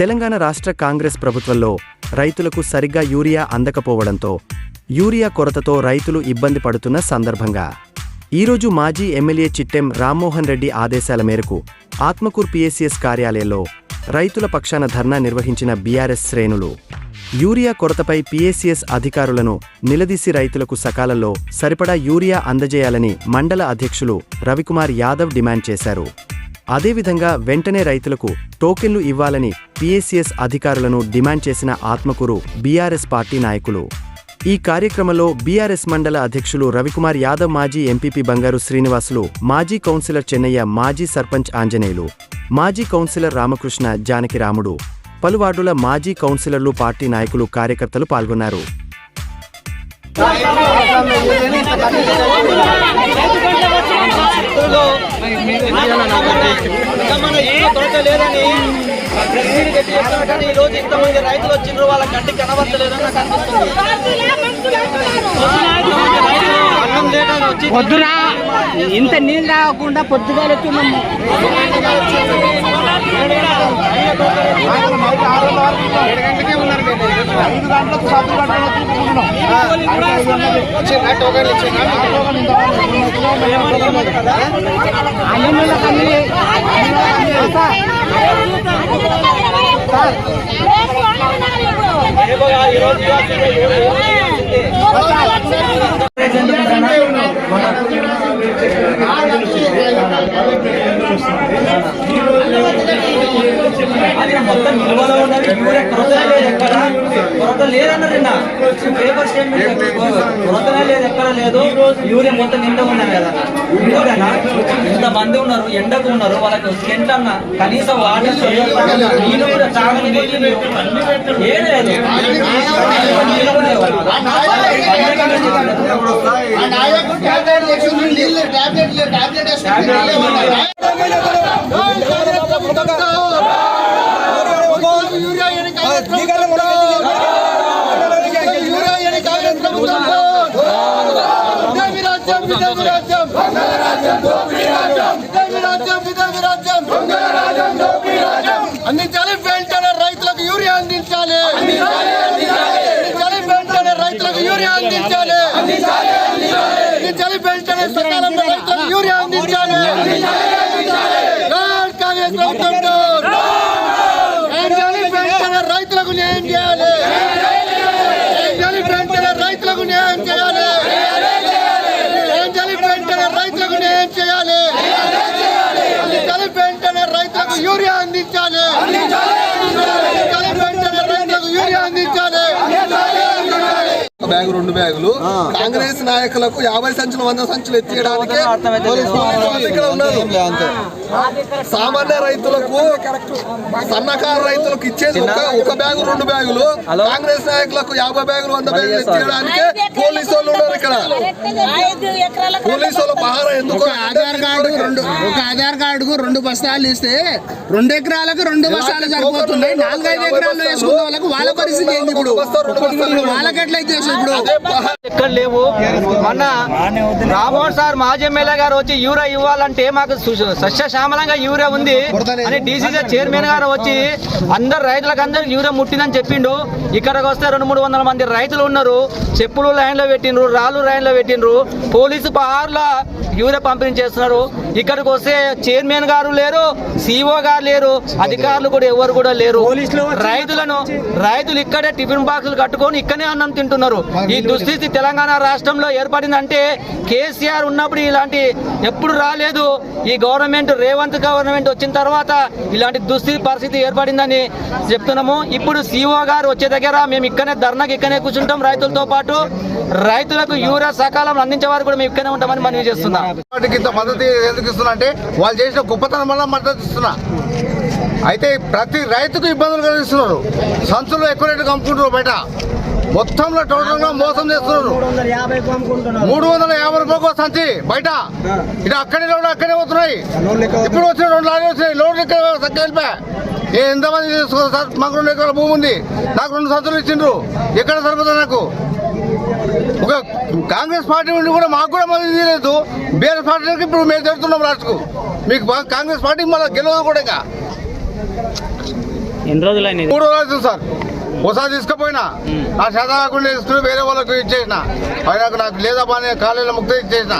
తెలంగాణ రాష్ట్ర కాంగ్రెస్ ప్రభుత్వంలో రైతులకు సరిగ్గా యూరియా అందకపోవడంతో యూరియా కొరతతో రైతులు ఇబ్బంది పడుతున్న సందర్భంగా ఈరోజు మాజీ ఎమ్మెల్యే చిట్టెం రామ్మోహన్ రెడ్డి ఆదేశాల మేరకు ఆత్మకూర్ పిఎస్సిఎస్ కార్యాలయంలో రైతుల పక్షాన ధర్నా నిర్వహించిన బీఆర్ఎస్ శ్రేణులు యూరియా కొరతపై పిఎస్సిఎస్ అధికారులను నిలదీసి రైతులకు సకాలంలో సరిపడా యూరియా అందజేయాలని మండల అధ్యక్షులు రవికుమార్ యాదవ్ డిమాండ్ చేశారు. అదేవిధంగా వెంటనే రైతులకు టోకెన్లు ఇవ్వాలని పిఎస్సిఎస్ అధికారులను డిమాండ్ చేసిన ఆత్మకూరు బీఆర్ఎస్ పార్టీ నాయకులు ఈ కార్యక్రమంలో బీఆర్ఎస్ మండల అధ్యక్షులు రవికుమార్ యాదవ్ మాజీ ఎంపీపీ బంగారు శ్రీనివాసులు మాజీ కౌన్సిలర్ చెన్నయ్య మాజీ సర్పంచ్ ఆంజనేయులు మాజీ కౌన్సిలర్ రామకృష్ణ జానకిరాముడు పలువార్డుల మాజీ కౌన్సిలర్లు పార్టీ నాయకులు కార్యకర్తలు పాల్గొన్నారు ఏ కొరత లేదని ప్రతిదీ గట్టి చెప్తున్నా కానీ ఈ రోజు ఇంతమంది రైతులు వచ్చిండ్రు వాళ్ళ కంటికి కనబడతలేదని నాకు అనిపిస్తుంది. పొద్దున ఇంత నీళ్ళు రాకుండా పొద్దుగా వచ్చి ఈరోజు ఈ రోజు మొత్తం నిల్వలో ఉన్నది యూరియా కొరత లేదు ఎక్కడ? కొరత లేదన్నారు నిన్న పేపర్ స్టేట్మెంట్ కొరతనే లేదు. ఎక్కడ లేదు. యూరియా మొత్తం నిండా ఉన్నది కదా. నిండుగానా ఇంత మంది ఉన్నారు ఎండకు ఉన్నారు వాళ్ళకి స్కెంట్ అన్న కనీసం వాటర్ నీళ్ళు కూడా తాగని నీళ్ళు లేవు. ఏం లేదు నీళ్ళు కూడా లేవు. అందించాలి వెంటనే రైతులకు యూరియా అందించాలి. అందించాలి వెంటనే రైతులకు యూరియా అందించాలి. అందించాలి వెంటనే సకాలంలో రైతులకు యూరియా అందించాలి. కాంగ్రెస్ ప్రభుత్వం బ్యాగ్ రెండు బ్యాగులు. కాంగ్రెస్ నాయకులకు యాభై సంచులు వంద సంచులు ఎత్తియడానికి సామాన్య రైతులకు సన్నకారు రైతులకు ఇచ్చేది ఒక బ్యాగు రెండు బ్యాగులు. కాంగ్రెస్ నాయకులకు యాభై బ్యాగులు వంద బ్యాగులు ఎత్తియడానికి పోలీసు వాళ్ళు ఉన్నారు ఇక్కడ. పోలీసు వాళ్ళు పహారా ఎందుకు? ఒక ఆధార్ కార్డు రెండు ఒక ఆధార్ కార్డుకు రెండు బస్తాలు ఇస్తే రెండు ఎకరాలకు రెండు బస్తాలు సరిపోతున్నాయి. నాలుగైదు ఎకరాలు వేసుకున్న వాళ్ళకు వాళ్ళ పరిస్థితి ఏంది ఇప్పుడు? వాళ్ళకి ఎట్లయితే ఇప్పుడు ఎక్కడ లేవు? మొన్న రామోహన్ సార్ మాజీ ఎమ్మెల్యే గారు వచ్చి యూరియా ఇవ్వాలంటే మాకు సస్యశ్యామలంగా యూరియా ఉంది. అని డీసీసీ చైర్మన్ గారు వచ్చి అందరు రైతులకు అందరికి యూరియా ముట్టిందని చెప్పిండు. ఇక్కడికి వస్తే రెండు మూడు వందల మంది రైతులు ఉన్నారు. చెప్పులు లైన్లో పెట్టిండ్రు రాళ్ళు లైన్లో పెట్టిండ్రు. పోలీసు పహార్ల యూరియా పంపిణీ చేస్తున్నారు. ఇక్కడికి వస్తే చైర్మన్ గారు లేరు సిఓ గారు లేరు అధికారులు కూడా ఎవరు కూడా లేరు. రైతులను రైతులు ఇక్కడే టిఫిన్ బాక్సులు కట్టుకొని ఇక్కడే అన్నం తింటున్నారు. ఈ దుస్థితి తెలంగాణ రాష్ట్రంలో ఏర్పడిందంటే కేసీఆర్ ఉన్నప్పుడు ఇలాంటి ఎప్పుడు రాలేదు. ఈ గవర్నమెంట్ రేవంత్ గవర్నమెంట్ వచ్చిన తర్వాత ఇలాంటి దుస్థితి పరిస్థితి ఏర్పడిందని చెప్తున్నాము. ఇప్పుడు సిఓ గారు వచ్చే దగ్గర మేము ఇక్కడనే ధర్నాకి ఇక్కడనే కూర్చుంటాం రైతులతో పాటు. రైతులకు యూరియా సకాలం అందించే వారు కూడా మేము ఇక్కడే ఉంటామని మనవి చేస్తున్నాం. ఇంత మద్దతు ఎందుకు ఇస్తున్నా అంటే వాళ్ళు చేసిన గొప్పతనం వల్ల మద్దతు ఇస్తున్నా. అయితే ప్రతి రైతుకు ఇబ్బందులు కలిగిస్తున్నారు. సంచులు ఎక్కువ రేటు కమ్ముకుంటున్నారు బయట. మొత్తంలో టోటల్గా మోసం చేస్తున్నారు. మూడు వందల యాభై రూపాయలకు సంచి బయట. ఇటు అక్కడే లోడ్ అక్కడే పోతున్నాయి. ఇప్పుడు వచ్చిన రెండు లారీలు వచ్చినాయి. లోడ్ ఇక్కడ వెళ్ళిపోయా ఎంతమంది తీసుకోవాలి సార్? మాకు రెండు ఎకరాల భూమి ఉంది. నాకు రెండు సంచులు ఇచ్చిండ్రు. ఎక్కడ సరిపోతుంది నాకు? ఒక కాంగ్రెస్ పార్టీ నుండి కూడా మాకు కూడా మళ్ళీ తీయలేదు బీఆర్ఎస్ పార్టీకి ఇప్పుడు మేము జరుగుతున్నాం రాష్ట్రకు మీకు కాంగ్రెస్ పార్టీ మళ్ళీ గెలవదు కూడా ఇంకా. ఎన్ని రోజులైంది? మూడు రోజులు సార్. ఒకసారి తీసుకుపోయినా. నా శాతం కాకుండా తీసుకుని వేరే వాళ్ళకి ఇచ్చేసిన. అయినా నాకు లేదా బాగా కాలేజీలో ముక్త ఇచ్చేసిన.